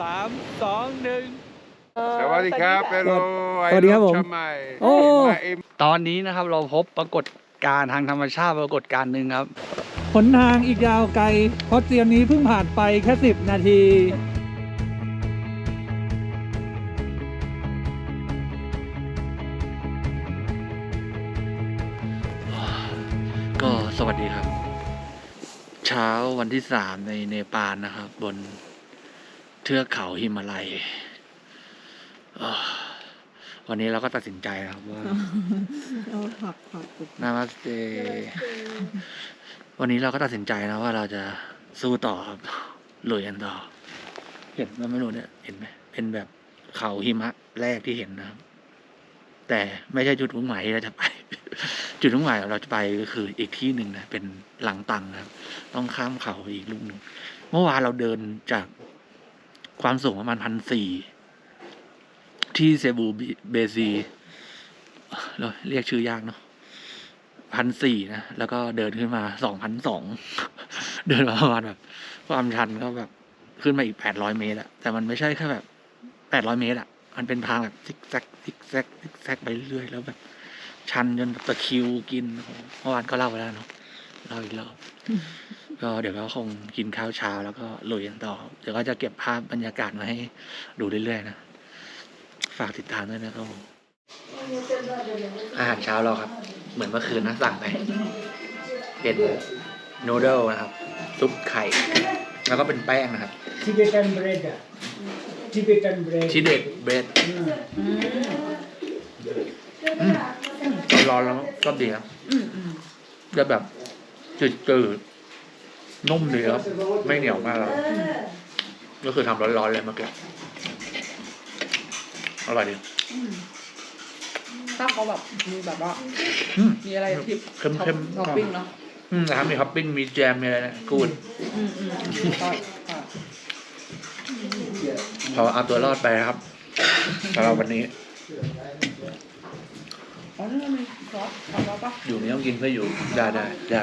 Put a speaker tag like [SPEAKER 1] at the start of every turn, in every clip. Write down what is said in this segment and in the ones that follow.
[SPEAKER 1] สามสองหนึ่ง
[SPEAKER 2] สวัสดีครับเปโล
[SPEAKER 3] สวัสดีครับผม
[SPEAKER 2] ชมัย
[SPEAKER 3] โอ้
[SPEAKER 2] มาเอ็ม
[SPEAKER 1] ตอนนี้นะครับเราพบปรากฏการณ์ทางธรรมชาติปรากฏการณ์หนึ่งครับ
[SPEAKER 3] หนทางอีกยาวไกลเพราะเตรียมนี้เพิ่งผ่านไปแค่สิบนาที
[SPEAKER 1] ก็สวัสดีครับ เช้าวันที่สามในเนปาลนะครับ บน เทือกเขาหิมาลัยเอ่อวันนี้เราก็ตัดสินใจนะครับว่า
[SPEAKER 4] เอาผักผักปุ๊บ
[SPEAKER 1] นามาสเตวันนี้เราก็ตัดสินใจนะว่าเราจะสู้ต่อครับลุยกันต่อ เห็นว่าไม่รู้เนี่ยเห็นไหมเป็นแบบเขาหิมะแรกที่เห็นนะครับ แต่ไม่ใช่จุดมุ่งหมายที่เราจะไป จุดมุ่งหมายเราจะไปก็คืออีกที่หนึ่งนะเป็นหลังตังนะครับ ต้องข้ามเขาไปอีกลูกหนึ่งเมื่อวานเราเดินจาก ความสูงประมาณพันสี่ที่เซบูเบซีเราเรียกชื่อยากเนาะพันสี่นะ แล้วก็เดินขึ้นมาสองพันสองเดินมาประมาณแบบ ความชันก็แบบขึ้นมาอีกแปดร้อยเมตรอะแต่มันไม่ใช่แค่แบบแปดร้อยเมตรอะมันเป็นทางแบบซิกแซกซิกแซกซิกแซกไปเรื่อยแล้วแบบ ชันจนแบบตะคิวกินเมื่อวานก็เล่าไปแล้วเนาะเล่าอีกรอบ ก็เดี๋ยวก็คงกินข้าวเช้าแล้วก็ลุยกันต่อ เดี๋ยวก็จะเก็บภาพบรรยากาศมาให้ดูเรื่อยๆนะ ฝากติดตามด้วยนะครับผมอาหารเช้าเราครับ เหมือนเมื่อคืนนะสั่งไป เป็นนูเดิลนะครับ ซุปไข่ แล้วก็เป็นแป้งนะครับ
[SPEAKER 5] Tibetan bread. ah. Tibetan bread.
[SPEAKER 1] ชิเดตเบรดร้อนๆแล้วก็ดีครับ
[SPEAKER 4] อืมอืม
[SPEAKER 1] จะแบบจืดจืดๆ นุ่มดีครับไม่เหนียวมากแล้วก็คือทำร้อนๆเลยเมื่อกี้อร่อยดี
[SPEAKER 4] อืมถ้าเขาแบบมีแบบว่า
[SPEAKER 1] อืม
[SPEAKER 4] มีอะไรที่
[SPEAKER 1] เค็มๆ
[SPEAKER 4] ท็อปท็อปปิ้งเนาะ
[SPEAKER 1] อืมนะครับมีท็อปปิ้งมีแจมมีอะไรนะกูด
[SPEAKER 4] อืมอืมใช่ใช่
[SPEAKER 1] พอเอาตัวรอดไปนะครับสำหรับวันนี้
[SPEAKER 4] อ๋อนี่มันมีซอสทำแล้วปะ
[SPEAKER 1] อยู่ไม่ต้องกินก็อยู่ได้ได้ได้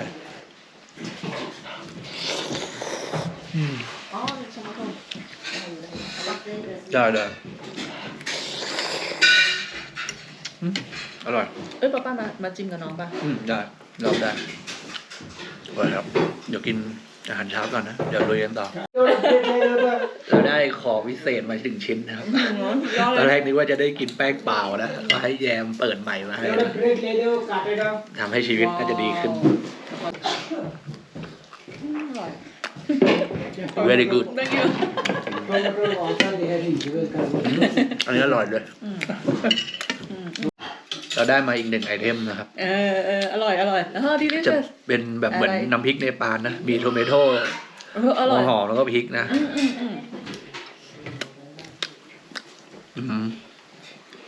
[SPEAKER 1] ได้ได้อร่อย
[SPEAKER 4] เอ้ยป้าป้ามามาจิ้มกับน้องป่ะ
[SPEAKER 1] อืมได้เราได้ไปครับ เดี๋ยวกินอาหารเช้าก่อนนะ เดี๋ยวรวยกันต่อ เราได้ของวิเศษมาถึงชิ้นนะครับ ตอนแรกนึกว่าจะได้กินแป้งเปล่านะก็ให้แยมเปิดใหม่มาให้ทำให้ชีวิตน่าจะดีขึ้น very good อันนี้อร่อยด้วยเราได้มาอีกหนึ่งไอเทมนะครับ
[SPEAKER 4] เออเอออร่อย อร่อยแล้วที่นี่
[SPEAKER 1] จะ
[SPEAKER 4] เป็
[SPEAKER 1] นแบบเหมือนน้ำพริกในปานนะ มีโทเมโต้
[SPEAKER 4] หัว
[SPEAKER 1] หอมแล้วก็พริกนะ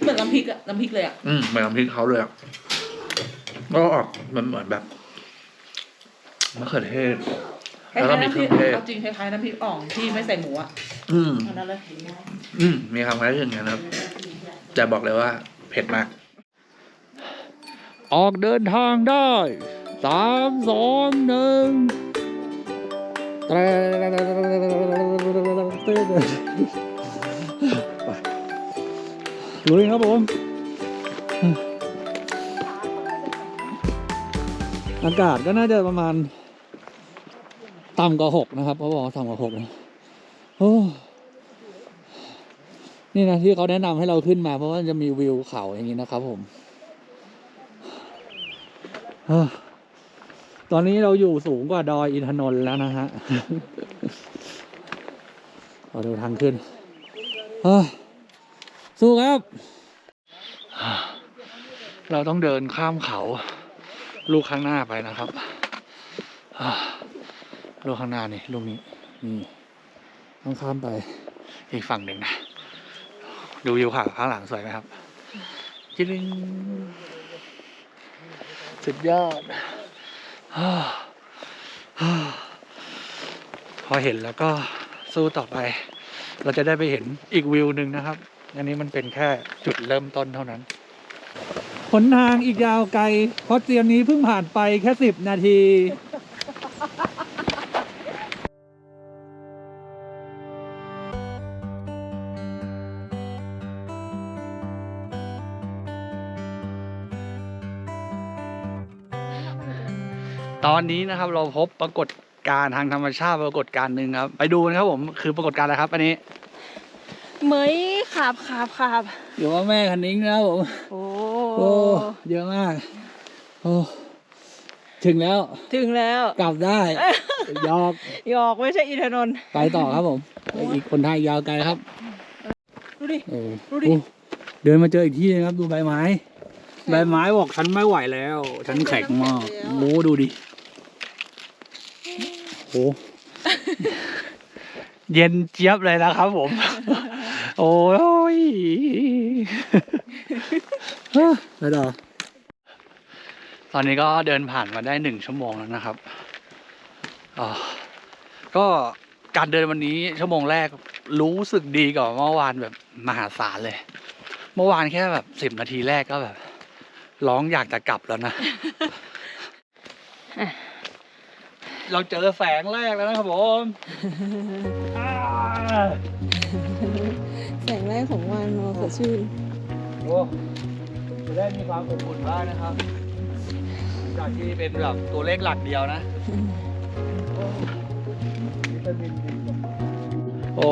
[SPEAKER 4] เหมือนน้ำพริกอะน้ำพริกเลยอะ
[SPEAKER 1] อืมเหมือนน้ำพริกเขาเลยอะก็ออกมันเหมือนแบบ มะเขือเทศ
[SPEAKER 4] คล้า
[SPEAKER 1] แล้วก็
[SPEAKER 4] ยๆ
[SPEAKER 1] มี
[SPEAKER 4] น้ำ
[SPEAKER 1] เค
[SPEAKER 4] พ
[SPEAKER 1] รื่
[SPEAKER 4] ริ
[SPEAKER 1] อกงเทศ
[SPEAKER 4] เอาจริงคล้ายๆน้ำพริกอ่องที่ไม่ใส่หมูอะ
[SPEAKER 1] อืม
[SPEAKER 4] เท่านั้นเลย
[SPEAKER 1] อืมมีคำคล้ายอย่างนั้นครับ แต่บอกเลยว่า เผ็ดมาก
[SPEAKER 3] ออกเดินทางได้สามสองหนึ่งลุยครับผม อากาศก็น่าจะประมาณต่ำกว่าหกนะครับเขาบอกต่ำกว่าหกนะโอ้นี่นะที่เขาแนะนำให้เราขึ้นมา เพราะว่าจะมีวิวเขาอย่างนี้นะครับ ผมอตอนนี้เราอยู่สูงกว่าดอยอินทนนท์แล้วนะฮะเราดูทางขึ้นสู้ครับ
[SPEAKER 1] เราต้องเดินข้ามเขา ลูกข้างหน้าไปนะครับลูกข้างหน้านี่ลูกนี้นี่ต้องข้ามไปอีกฝั่งหนึ่งนะ ดูวิวขาข้างหลังสวยไหมครับจิลิงสุดยอดพอเห็นแล้วก็สู้ต่อไป เราจะได้ไปเห็นอีกวิวหนึ่งนะครับ อันนี้มันเป็นแค่จุดเริ่มต้นเท่านั้น
[SPEAKER 3] นทางอีกยาวไกล เพราะเตียมนี้เพิ่งผ่านไปแค่สิบนาที
[SPEAKER 1] ตอนนี้นะครับเราพบปรากฏการทางธรรมชาติปรากฏการหนึ่งครับ ไปดูนะครับผมคือปรากฏการอะไรครับ อันนี้
[SPEAKER 4] เหมยขับขับขับ
[SPEAKER 1] อยู่ว่าแม่คันนิ้งนะครับผม
[SPEAKER 4] โอ้
[SPEAKER 1] โอ้เยอะมาก โอ้ถึงแล้ว
[SPEAKER 4] ถึงแล้ว
[SPEAKER 1] กลับได้ ยอก
[SPEAKER 4] หยอกไม่ใช่อินทนนท์
[SPEAKER 1] ไปต่อครับผม อีกคนทางยาวไกลครับ
[SPEAKER 4] ดูดิ
[SPEAKER 1] เออ
[SPEAKER 4] ดูดิ
[SPEAKER 1] โอ้เดินมาเจออีกที่นึงครับ ดูใบไม้ ใบไม้บอกฉันไม่ไหวแล้ว ฉันแข็งมากโอ้ดูดิโอ้เย็นเจี๊ยบเลยนะครับผม โอ้ย ไปต่อ ตอนนี้ก็เดินผ่านมาได้หนึ่งชั่วโมงแล้วนะครับอ่าก็การเดินวันนี้ชั่วโมงแรกรู้สึกดีกว่าเมื่อวานแบบมหาศาลเลย เมื่อวานแค่แบบสิบนาทีแรกก็แบบ ร้องอยากจะกลับแล้วนะ เราเจอแสงแรกแล้วนะครับผมอ่า
[SPEAKER 4] แสงแรกของวันโอสดชื่น
[SPEAKER 1] โอ้จะ ได้มีความอบอุ่นบ้างนะครับ จากที่เป็นแบบตัวเลขหลักเดียวนะโอ้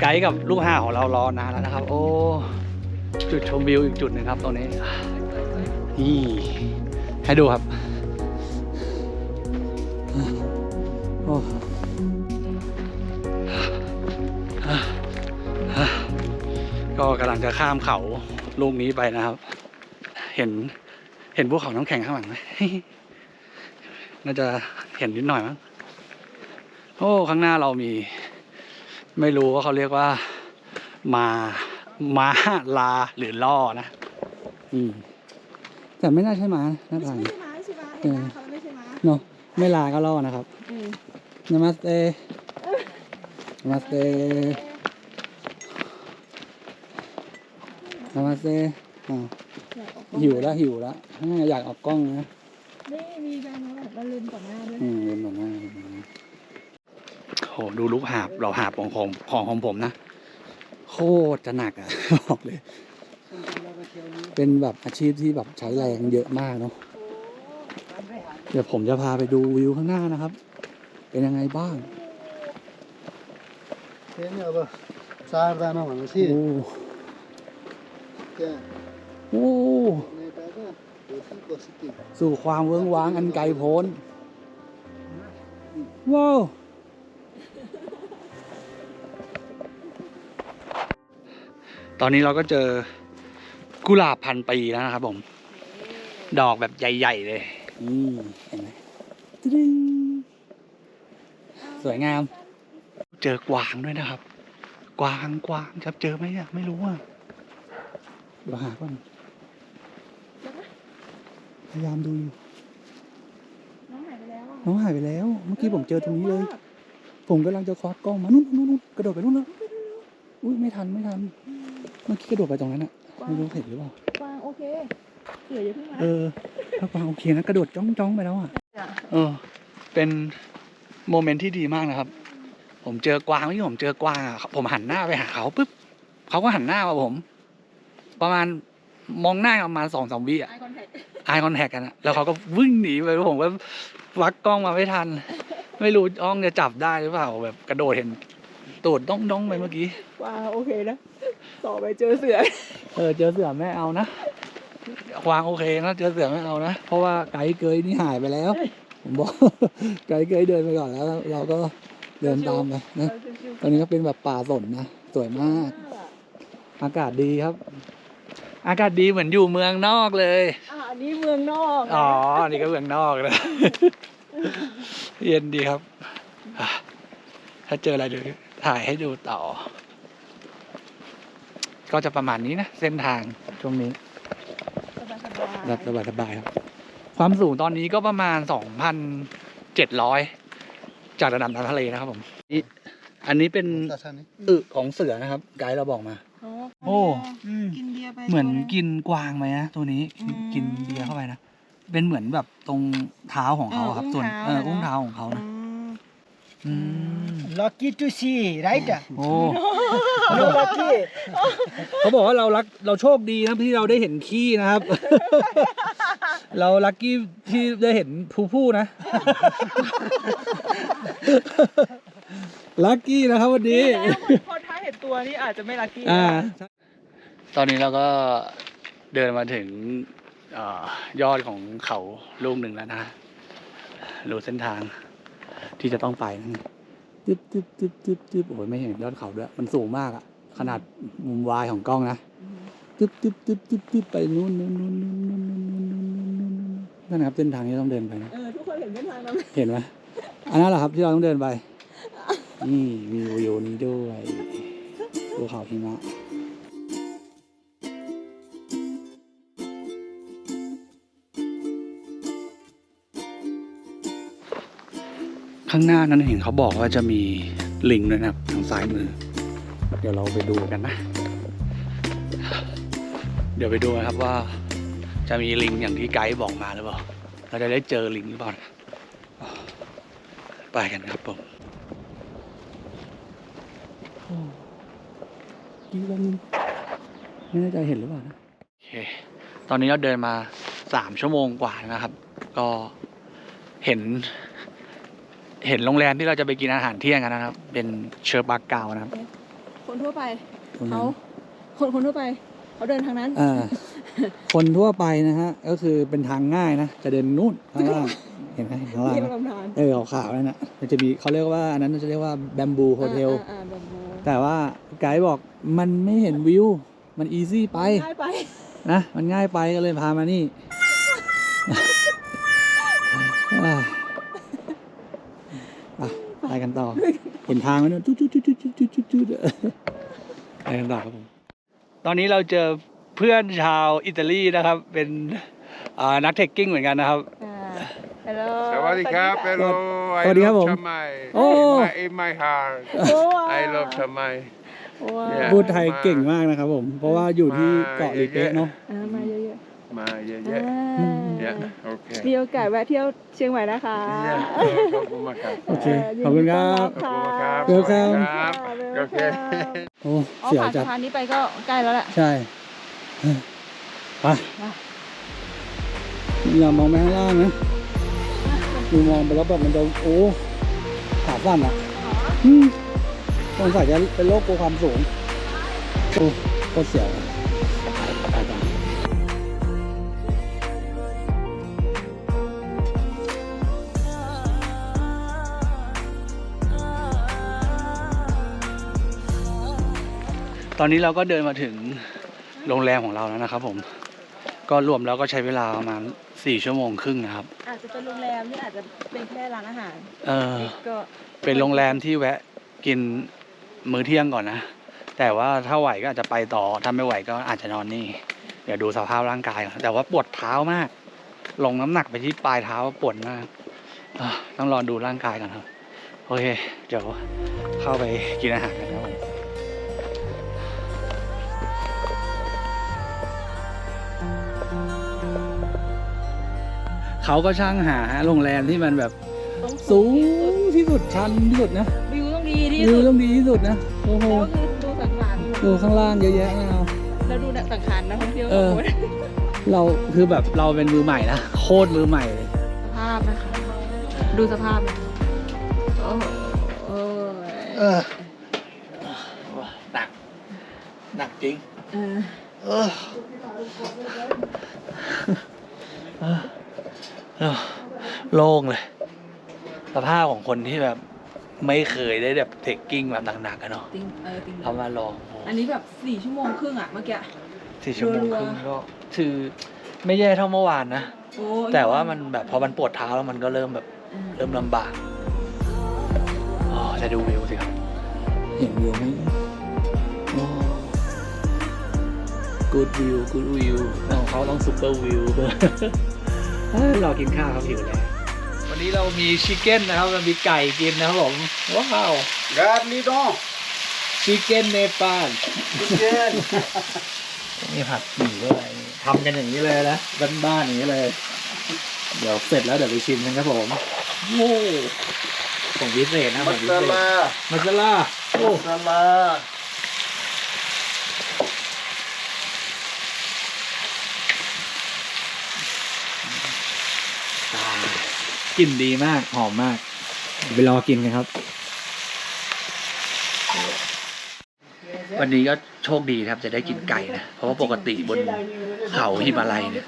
[SPEAKER 1] ไกด์กับลูกห้าของเรารอนานแล้วนะครับ โอ้ จุดชมวิวอีกจุดหนึ่งครับตรงนี้ นี่ให้ดูครับโอ้ก็กำลังจะข้ามเขาลูกนี้ไปนะครับ เห็น เห็นภูเขาน้ำแข็งข้างหลังไหมน่าจะเห็นนิดหน่อยมั้ง โอ้ ข้างหน้าเรามี ไม่รู้ว่าเขาเรียกว่า มาม้าลาหรือล่อนะ อืม แต่ไม่น่าใช่ม้านะหน้าตาอย่างนี้
[SPEAKER 4] ม้าใช่ไหม
[SPEAKER 1] เห็นหน้า
[SPEAKER 4] เขาไม่ใช่ม้า
[SPEAKER 1] เนาะไม่ลาก็ล่อนะครับ
[SPEAKER 4] อืม
[SPEAKER 1] นามาสเตนามาสเตนามาสเตอ่า หิวแล้วหิวแล้วอยากออกกล้องนะ
[SPEAKER 4] นี่มีการแบบมาลืมก่อนหน้าด้วย
[SPEAKER 1] อืมลืมก่อนหน้าโอ้ดูลูกหาบเราหาบของของของของผมนะ โคตรจะหนักอะบอกเลย เป็นแบบอาชีพที่แบบใช้แรงเยอะมากเนาะเดี๋ยวผมจะพาไปดูวิวข้างหน้านะครับ เป็นยังไงบ้าง
[SPEAKER 6] เห็นเห
[SPEAKER 1] รอ
[SPEAKER 6] ปะ
[SPEAKER 1] ซา
[SPEAKER 6] ร์ดานะมัน
[SPEAKER 1] สิโอ้ ความเวิ้งว้างอันไกลโพ้น ว้าวตอนนี้เราก็เจอกุหลาบพันปีแล้วนะครับผม ดอกแบบใหญ่ ๆ เลยนี่เห็นไหมตริงสวยงาม เจอกวางด้วยนะครับ กวางกวางจะเจอไหมเนี่ยไม่รู้อะเดี๋ยวหาก่อนพ ยายามดูอยู่
[SPEAKER 4] น้องหายไปแล้วอะ
[SPEAKER 1] น้องหายไปแล้ว เมื่อกี้ผมเจอตรงนี้เลย ผมกำลังจะควักกล้องมานู่นนู่นนู่นกระโดดไปนู่นแล้วอุ้ยไม่ทันไม่ทัน เมื่อกี้กระโดดไปตรงนั้นอะไม่รู้เห็นหรือเปล่า
[SPEAKER 4] กวางโอเคเสืออย่าเพิ่งมา
[SPEAKER 1] เออถ้ากวางโอเคนะกระโดดจ้องจ้องไปแล้วอะ
[SPEAKER 4] จ้ะ
[SPEAKER 1] เออ เป็นโมเมนต์ที่ดีมากนะครับ ผมเจอกวางเมื่อกี้ผมเจอกวางอะผมหันหน้าไปหาเขาปุ๊บเขาก็หันหน้ามาผม ประมาณ มองหน้ากันประมาณสองสามวิอะ
[SPEAKER 4] ไอคอนแทค
[SPEAKER 1] ไอคอนแทคกันอะแล้วเขาก็วิ่งหนีไปผมก็วักกล้องมาไม่ทัน ไม่รู้อ้องจะจับได้หรือเปล่าแบบกระโดดเห็นตูดด้องด้องๆไปเมื่อกี้
[SPEAKER 4] กวางโอเคนะต่อไปเจอเสือ
[SPEAKER 1] เออเจอเสือไม่เอานะควางโอเคนะเจอเสือไม่เอานะ เพราะว่าไกด์เกยนี่หายไปแล้ว ผมบอกไกด์เกยเดินไปก่อนแล้ว เราก็เดินตามไปนะตอนนี้ก็เป็นแบบป่าสนนะสวยมาก อากาศดีครับ อากาศดีเหมือนอยู่เมืองนอกเลย
[SPEAKER 4] อ๋อนี่เมืองนอกอ๋
[SPEAKER 1] ออันนี่ก็เมืองนอกนะ เย็นดีครับถ้าเจออะไรเดี๋ยวถ่ายให้ดูต่อ ก็จะประมาณนี้นะ เส้นทางช่วงนี้
[SPEAKER 4] สบา
[SPEAKER 1] สบายสบายครับ ความสูงตอนนี้ก็ประมาณสองพันเจ็ดร้อยจากระดับน้ำทะเลนะครับผมอันนี้เป็นอึของเสือนะครับ ไกด์เราบอกมา โอ้ อืม
[SPEAKER 4] กินเบียร์ไป
[SPEAKER 1] เหมือน
[SPEAKER 4] โชว์ะ
[SPEAKER 1] กินกวางไหมนะตัวนี้กิน
[SPEAKER 4] อืม
[SPEAKER 1] กินเบียร์เข้าไปนะเป็นเหมือนแบบตรงเท้าของเขาอะครับ
[SPEAKER 4] เออ
[SPEAKER 1] ส่วน
[SPEAKER 4] อุ้งเท้า
[SPEAKER 1] เออ
[SPEAKER 4] อะนะ
[SPEAKER 1] อุ้งเท้าของเขา
[SPEAKER 4] อื
[SPEAKER 1] นะ
[SPEAKER 4] ม
[SPEAKER 1] อืม
[SPEAKER 7] Lucky to see, right?
[SPEAKER 1] โอ้
[SPEAKER 7] no lucky.
[SPEAKER 1] เขาบอกว่าเรารักเราโชคดีนะที่เราได้เห็นขี้นะครับ เราลัคกี้ที่ได้เห็นผู้ผู้นะ ลัคกี้นะครับวันนี้
[SPEAKER 4] พอท้าเห็น ตัวนี่อาจจะไม่ลัคกี้
[SPEAKER 1] อ่า ตอนนี้เราก็เดินมาถึงเออยอดของเขาลูกหนึ่งแล้วนะรู้เส้นทางที่จะต้องไปนั่นตึ๊บตึ๊บตึ๊บตึ๊บตึ๊บโอ้ยไม่เห็นยอดเขาด้วย มันสูงมากอะขนาดมุมวายของกล้องนะตึ๊บตึ๊บตึ๊บตึ๊บตึ๊บไปนู่นนู่นนู่นนู่นนู่นนู่นนู่นนู่นนู่นนู่นนั่นนะครับเส้นทางที่ต้องเดินไปนะ
[SPEAKER 4] เออทุกคนเห็นเส้นทางเรา
[SPEAKER 1] เห็นไหมอันนั้นแหละครับที่เราต้องเดินไป นี่มีวิวนี้ด้วย ภูเขาหิมะข้างหน้านั้นเห็นเขาบอกว่าจะมีลิงด้วยนะครับทางซ้ายมือ เดี๋ยวเราไปดูกันนะ เดี๋ยวไปดูนะครับว่า จะมีลิงอย่างที่ไกด์บอกมาหรือเปล่า เราจะได้เจอลิงหรือเปล่า ไปกันครับผม ดีวันไม่แน่ใจเห็นหรือเปล่านะโอเคตอนนี้เราเดินมาสามชั่วโมงกว่านะครับ ก็เห็น เห็นโรงแรมที่เราจะไปกินอาหารเที่ยงกันนะครับ เป็นเชอร์บากาวนะครับ
[SPEAKER 4] คนทั่วไป
[SPEAKER 1] ตรงนั้
[SPEAKER 4] เขา
[SPEAKER 1] น
[SPEAKER 4] คนคนทั่วไปเขาเดินทางนั้น
[SPEAKER 1] อ่าคนทั่วไปนะฮะก็คือเป็นทางง่ายนะจะเดินนู่นข้างล่างเห็นไหมข้างล่าง
[SPEAKER 4] เที่ยว
[SPEAKER 1] นะ
[SPEAKER 4] ลำธาร
[SPEAKER 1] เออขาวๆนั่นนะมันจะมีเขาเรียกว่าอันนั้นจะเรียกว่าแบมบูโฮเทล
[SPEAKER 4] อ่าอ่าแบบโบ
[SPEAKER 1] แต่ว่า ไกด์บอกมันไม่เห็นวิว มันอีซี่ไป
[SPEAKER 4] ง่ายไป
[SPEAKER 1] นะมันง่ายไปก็เลยพามานี่อะอะไปกันต่อ เห็นทางไหมนู่นจุดจุดจุดจุดจุดจุดจุดจุดไปกันต่อครับผมตอนนี้เราเจอเพื่อนชาวอิตาลีนะครับ เป็นอ่านักเทคกิ้งเหมือนกันนะครับ
[SPEAKER 4] อ่าฮัลโหล
[SPEAKER 2] สวัสดีครับ Hello
[SPEAKER 1] สวัสดีครับผม
[SPEAKER 2] ชมัย
[SPEAKER 1] โอ้
[SPEAKER 2] in my in my heart
[SPEAKER 4] โอ้
[SPEAKER 2] I love ชมั ย
[SPEAKER 4] ว้าว
[SPEAKER 2] Yeah
[SPEAKER 1] พูดไทยเก่งมากนะครับผม เพราะว่าอยู่ที่เกาะลิเปะเนาะ
[SPEAKER 4] อ่ามาเยอะ
[SPEAKER 2] มาเย
[SPEAKER 4] ๆ
[SPEAKER 2] อะ
[SPEAKER 4] อ่า
[SPEAKER 2] ๆ yeah okay
[SPEAKER 4] มีโอกาสแวะเที่ยวเชียงใหม่นะคะ
[SPEAKER 2] yeah ขอบคุณมากครับ
[SPEAKER 1] โอเคขอบคุณครับ
[SPEAKER 2] ขอบคุณมากครับ
[SPEAKER 1] เวลคัม
[SPEAKER 2] ครับโอเค
[SPEAKER 1] โอ้
[SPEAKER 4] อ๋อ
[SPEAKER 1] เสียว
[SPEAKER 4] ผ่าน
[SPEAKER 1] จั
[SPEAKER 4] สะ
[SPEAKER 1] ด
[SPEAKER 4] พานนี้ไปก็ใกล้แล้วแหละ
[SPEAKER 1] ใช่ไปอย่ามองไปข้างล่างนะดูมองไปแล้วแบบมันจะโอ้ขาสั้นอะอืม สงสัยจะเป็นโรคกลัวความสูงโอ้โคตรเสียวอะไปกันตอนนี้เราก็เดินมาถึงโรงแรมของเราแล้วนะครับ ผม ก็รวมแล้วก็ใช้เวลาประมาณสี่ชั่วโมงครึ่งนะครับ
[SPEAKER 4] อาจจะเป็นโรงแรมนี่อาจจะเป็นแค่ร้านอาหาร
[SPEAKER 1] เออ
[SPEAKER 4] ก็
[SPEAKER 1] เป็นโรงแรมที่แวะกิน มื้อเที่ยงก่อนนะ แต่ว่าถ้าไหวก็อาจจะไปต่อถ้าไม่ไหวก็อาจจะนอนนี่ เดี๋ยวดูสภาพร่างกายก่อนแต่ว่าปวดเท้ามาก ลงน้ำหนักไปที่ปลายเท้าปวดมากต้องรอดูร่างกายก่อนครับ โอเค เดี๋ยวเข้าไปกินอาหารกันครับผมเขาก็ช่างหาโรงแรมที่มันแบบสูงที่สุดชันที่สุดนะ
[SPEAKER 4] ดีที่
[SPEAKER 1] วิว
[SPEAKER 4] สุด
[SPEAKER 1] ต้องดีที่สุดนะ โอ้โห
[SPEAKER 4] แล้วก็คือดูสังขาร
[SPEAKER 1] ดูข้างล่างเยอะแยะไม่เอา
[SPEAKER 4] แล้วดูสังขารนักท่องเที่ยว
[SPEAKER 1] เออ
[SPEAKER 4] สองคน
[SPEAKER 1] เราคือแบบเราเป็นมือใหม่นะ โคตรมือใหม่เลย
[SPEAKER 4] สภาพนะคะ ดูสภาพเลยโอ้โหโอ้ย
[SPEAKER 1] เออหนัก หนักจริง
[SPEAKER 4] เออ
[SPEAKER 1] เออเออเออโล่งเลย สภาพของคนที่แบบ ไม่เคยได้แบบเทคกิ้งแบบหนักๆกันเนาะ
[SPEAKER 4] จริงเออจริง
[SPEAKER 1] เขามาลองโอ้
[SPEAKER 4] อันนี้แบบสี่ชั่วโมงครึ่งอะเมื่อกี้
[SPEAKER 1] สี่ชั่วโมง
[SPEAKER 4] รัวๆ
[SPEAKER 1] ครึ่งก็คือไม่แย่เท่าเมื่อวานนะ
[SPEAKER 4] โอ้
[SPEAKER 1] แต่ว่ามันแบบพอมันปวดเท้าแล้วมันก็เริ่มแบบ
[SPEAKER 4] อืม
[SPEAKER 1] เริ่มลำบากอ๋อจะดูวิวสิครับเห็นวิวไหมโอ้ good view good view ของเขาต้อง super view เรากินข้าวครับหิวแล้ววั นนี้เรามีชิคเก้นนะครับเรามีไก่กินนะครับผมว้าว
[SPEAKER 2] Garnidon
[SPEAKER 1] ชิคเก้นเนปาลมีผัดหมี่ด้วยทำกันอย่างนี้เลยนะบ้านๆอย่างนี้เลย เดี๋ยวเสร็จแล้วเดี๋ยวไปชิมกันครับผมโอ้ของพิเศษนะข
[SPEAKER 5] มั
[SPEAKER 1] อง
[SPEAKER 5] ส
[SPEAKER 1] พิเศษ
[SPEAKER 5] ลา
[SPEAKER 1] มาซาลาโอ้
[SPEAKER 5] มัสลา
[SPEAKER 1] ตาย กลิ่นดีมาก หอมมากไปรอกินกันครับ วันนี้ก็โชคดีนะครับจะได้กินไก่นะ เพราะว่าปกติบนเขาฮิมาลัยเนี่ย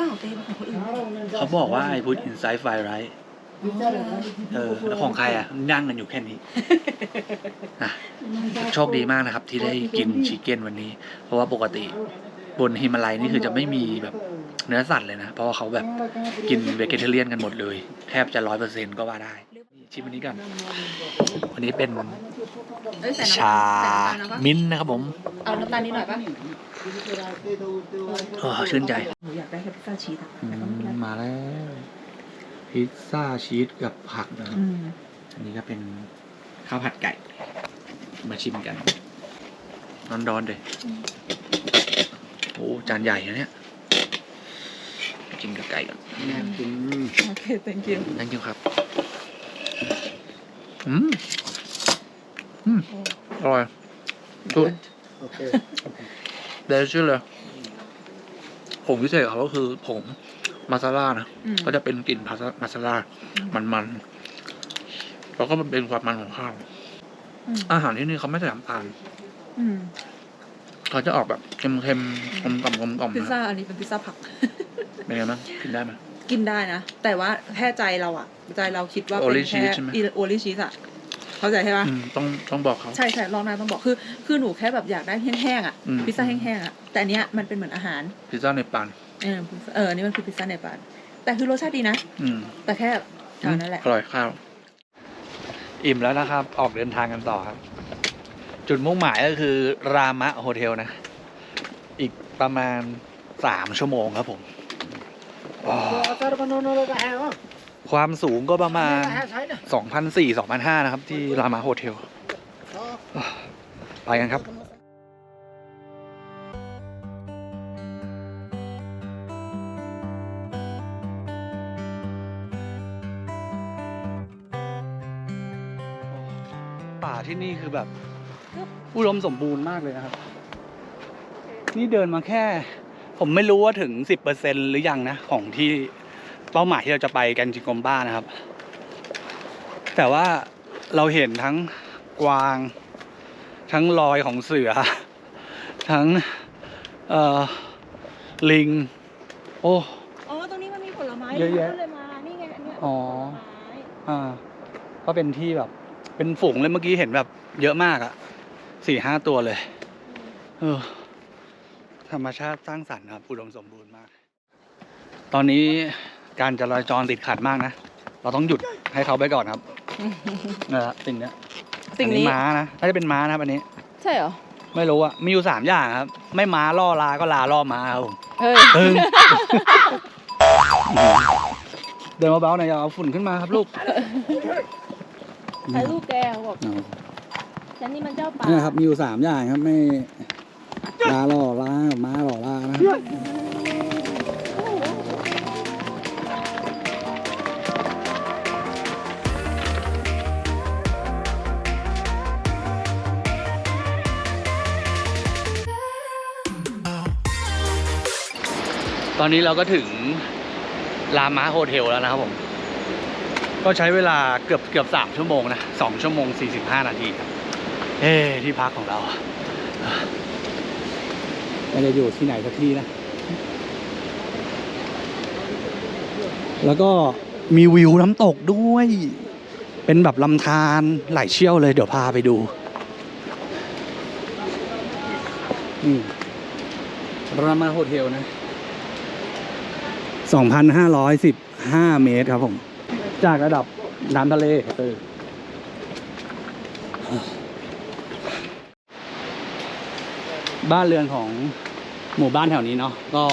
[SPEAKER 4] เขา
[SPEAKER 1] บอกว่าไอพุทอินไซด์ไฟไรเออแล้วของใครอะนั่งกันอยู่แค่นี้นะโชคดีมากนะครับ ที่ได้กินชิคเก้นวันนี้ เพราะว่าปกติบนฮิมาลัยนี่คือจะไม่มีแบบ เนื้อสัตว์เลยนะ เพราะว่าเขาแบบกินเวกเทเรียนกันหมดเลย แทบจะร้อยเปอร์เซ็นก็ว่าได้ ชิมอันนี้กัน วันนี้เป็น
[SPEAKER 4] เอ้ยใส่น้ำ
[SPEAKER 1] ชา
[SPEAKER 4] ใส่น้ำตาลนะปะ
[SPEAKER 1] มิ้นท์นะครับผม
[SPEAKER 4] เอาน้ำตาลนิดหน่อยปะ
[SPEAKER 1] โอ้ชื่นใจ
[SPEAKER 4] หนูอยากได้แค่พิซซ่าชีสอะ
[SPEAKER 1] อื
[SPEAKER 4] แต่ก็ไม่เป็นไร
[SPEAKER 1] มมาแล้ว พิซซ่าชีสกับผักนะครับ
[SPEAKER 4] อืม
[SPEAKER 1] อันนี้ก็เป็นข้าวผัดไก่ มาชิมกันร้อนๆเลยโอ้จานใหญ่นะเนี่ย กินกับไก่ก่อน
[SPEAKER 8] กิน
[SPEAKER 4] โอเค thank you
[SPEAKER 1] นั่นกินครับ อืม อืม อร่อยสุด
[SPEAKER 8] โอเค
[SPEAKER 1] เดชื่อเลยผงพิเศษของเขาก็คือผงมาซาล่านะ
[SPEAKER 4] อืม
[SPEAKER 1] ก็จะเป็นกลิ่นพาสมาซาล่ามันๆ แล้วก็มันเป็นความมันของข้าว
[SPEAKER 4] อืม
[SPEAKER 1] อาหารที่นี่เขาไม่ใส่น้ำตาล
[SPEAKER 4] อืม
[SPEAKER 1] เขาจะออกแบบเค็มๆกลมกล่อมกลมกล่อม
[SPEAKER 4] พิซ
[SPEAKER 1] นะ
[SPEAKER 4] ซ่าอันนี้เป็นพิซซ่าผัก
[SPEAKER 1] เป็นไงบ้างกินได้ไหม
[SPEAKER 4] กินได้นะ แต่ว่าแค่ใจเราอะใจเราคิดว่าเป็น
[SPEAKER 1] Only
[SPEAKER 4] แค่
[SPEAKER 1] cheese ใช่ไหม
[SPEAKER 4] โอลิชีสอะเข้าใจใช่ปะ
[SPEAKER 1] อืมต้องต้องบอกเขา
[SPEAKER 4] ใช่ใช่รอบหน้าต้องบอกคือ คือหนูแค่แบบอยากได้แห้งๆอะ
[SPEAKER 1] อืม
[SPEAKER 4] พิซซ่าแห้งๆอะแต่อันเนี้ยมันเป็นเหมือนอาหาร
[SPEAKER 1] พิซซ่าในปาน
[SPEAKER 4] เออพิซซ่าเอออันนี่มันคือพิซซ่าในปานแต่คือรสชาติดีนะ
[SPEAKER 1] อืม
[SPEAKER 4] แต่แค่เท่านั้นแหละ
[SPEAKER 1] อร่อยข้าว อิ่มแล้วนะครับ ออกเดินทางกันต่อครับ จุดมุ่งหมายก็คือรามะโฮเทลนะ อีกประมาณสามชั่วโมงครับผม ความสูงก็ประมาณ 2,400 2,500 นะครับ ที่รามาโฮเทล ไปกันครับป่าที่นี่คือแบบ อุดมสมบูรณ์มากเลยนะครับ นี่เดินมาแค่ ผมไม่รู้ว่าถึงสิบเปอร์เซ็นหรือยังนะ ของที่เป้าหมายที่เราจะไปกันจิงกอมบ้านะครับ แต่ว่าเราเห็นทั้งกวาง ทั้งรอยของเสือ ทั้งเอ่อลิง โอ้
[SPEAKER 4] อ๋อตรงนี้มันมีผลไม้
[SPEAKER 1] เยอะแยะ
[SPEAKER 4] ก็เลยมานี่ไงอันเนี้ย
[SPEAKER 1] อ๋อ
[SPEAKER 4] ผลไม้
[SPEAKER 1] อ่าก็เป็นที่แบบ เป็นฝูงเลยเมื่อกี้เห็นแบบ เยอะมากอะสี่ห้าตัวเลย เออ ธรรมชาติสร้างสรรค์ครับอุดมสมบูรณ์มาก ตอนนี้การจราจรติดขัดมากนะ เราต้องหยุดให้เขาไปก่อนครับนะฮะสิ่งเนี้ย
[SPEAKER 4] สิ่ง
[SPEAKER 1] อั
[SPEAKER 4] นี้
[SPEAKER 1] ม้านะน่าจะเป็นม้านะครับอันนี้
[SPEAKER 4] ใช่เหรอ
[SPEAKER 1] ไม่รู้อะมีอยู่สามอย่างครับ ไม่ม้าล่อลาก็ลาล่อม้าครับผม
[SPEAKER 4] เฮ้ย
[SPEAKER 1] ตึง เดินเบาๆหน่อยอย่าเอาฝุ่นขึ้นมาครับลูก
[SPEAKER 4] ถ่ายรูปแกบอกฉันนี่มันเจ้าป่า
[SPEAKER 1] นี่ครับมีอยู่สามอย่างครับไม่ ลาหล่อลาม้าล่อลานะครับตอนนี้เราก็ถึงลามาโฮเทลแล้วนะครับผม ก็ใช้เวลาเกือบเกือบสามชั่วโมงนะสองชั่วโมงสี่สิบห้านาทีครับ เอ๊ะที่พักของเรา ม่ได้อยู่ที่ไหนสักที่นะ แล้วก็มีวิวน้ำตกด้วย เป็นแบบลำธารไหลเชี่ยวเลยเดี๋ยวพาไปดูนี่รามาโฮเทลนะ 2,515 เมตรครับผม จากระดับน้ำทะเลเออ บ้านเรือนของหมู่บ้านแถวนี้เนาะก็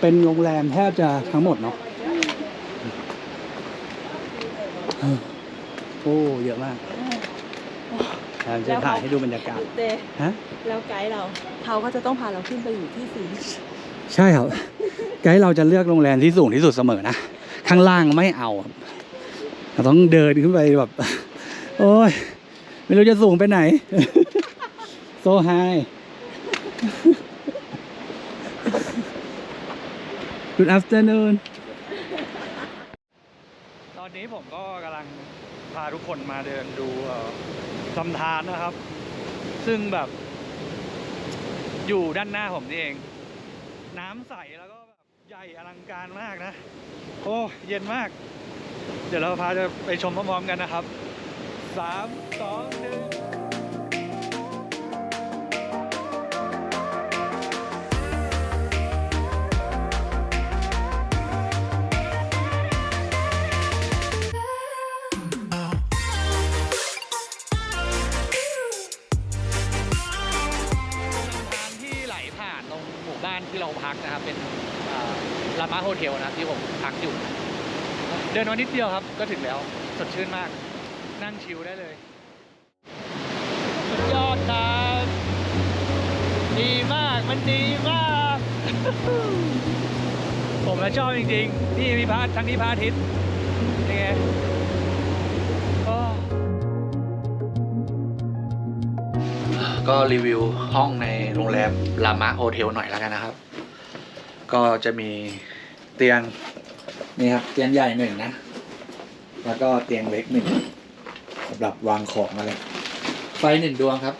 [SPEAKER 1] เป็นโรงแรมแทบจะทั้งหมดเนาะโอ้เยอะมากเราจะถ่ายให้ดูบรรยากาศ
[SPEAKER 4] เต้
[SPEAKER 1] ฮะ
[SPEAKER 4] แล้วไกด์เราเขาก็จะต้องพาเราขึ้นไปอยู่ที่สูง
[SPEAKER 1] ใช่ครับ ไกด์เราจะเลือกโรงแรมที่สูงที่สุดเสมอนะข้างล่างไม่เอาครับเราต้องเดินขึ้นไปแบบ โอ้ยไม่รู้จะสูงไปไหน โซไฮ Good afternoon ตอนนี้ผมก็กำลังพาทุกคนมาเดินดูลำธารนะครับ ซึ่งแบบอยู่ด้านหน้าผมนี่เอง น้ำใสแล้วก็แบบใหญ่อลังการมากนะ โอ้เย็นมาก เดี๋ยวเราพาจะไปชมพร้อมๆกันนะครับ 3 2 1 พักนะครับ เป็นลามาโฮเทลนะครับที่ผมพักอยู่ เดินมานิดเดียวครับ ก็ถึงแล้วสดชื่นมาก นั่งชิลได้เลย สุดยอดครับ ดีมากมันดีมาก ผมละชอบจริงๆนี่มีพระทั้งนี้พระอาทิตย์ยังไงก็รีวิวห้องในโรงแรมลามะโฮเทลหน่อยแล้วกันนะครับ ก็จะมีเตียงนี่ครับเตียงใหญ่หนึ่งนะ แล้วก็เตียงเล็กหนึ่งสำหรับวางของอะไร ไฟหนึ่งดวงครับ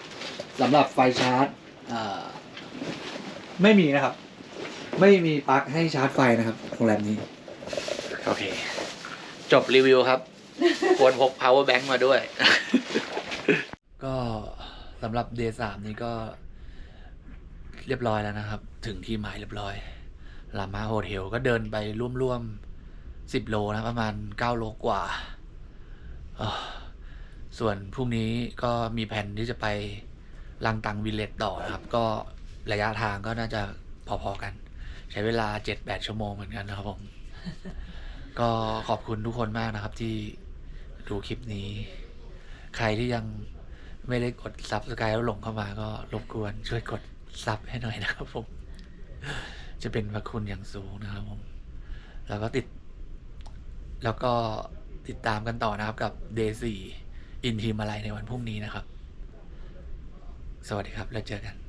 [SPEAKER 1] สำหรับไฟชาร์จอ่าไม่มีนะครับ ไม่มีปลั๊กให้ชาร์จไฟนะครับโรงแรมนี้ โอเค จบรีวิวครับ ควรพก power bank มาด้วย ก็สำหรับ day สามนี้ก็เรียบร้อยแล้วนะครับ ถึงที่หมายเรียบร้อย ลามาโฮเทลก็เดินไปร่วมๆสิบโลนะประมาณเก้าโลกว่า ส่วนพรุ่งนี้ก็มีแผนที่จะไปลังตังวิลเลจต่อนะครับ ก็ระยะทางก็น่าจะพอๆกัน ใช้เวลาเจ็ดแปดชั่วโมงเหมือนกันนะครับผม ก็ขอบคุณทุกคนมากนะครับที่ดูคลิปนี้ ใครที่ยังไม่ได้กดซับสไครต์แล้วหลงเข้ามาก็รบกวนช่วยกดซับให้หน่อยนะครับผม จะเป็นพระคุณอย่างสูงนะครับผม แล้วก็ติด แล้วก็ติดตามกันต่อนะครับกับ Day 4อินทีมาลัยในวันพรุ่งนี้นะครับ สวัสดีครับ แล้วเจอกัน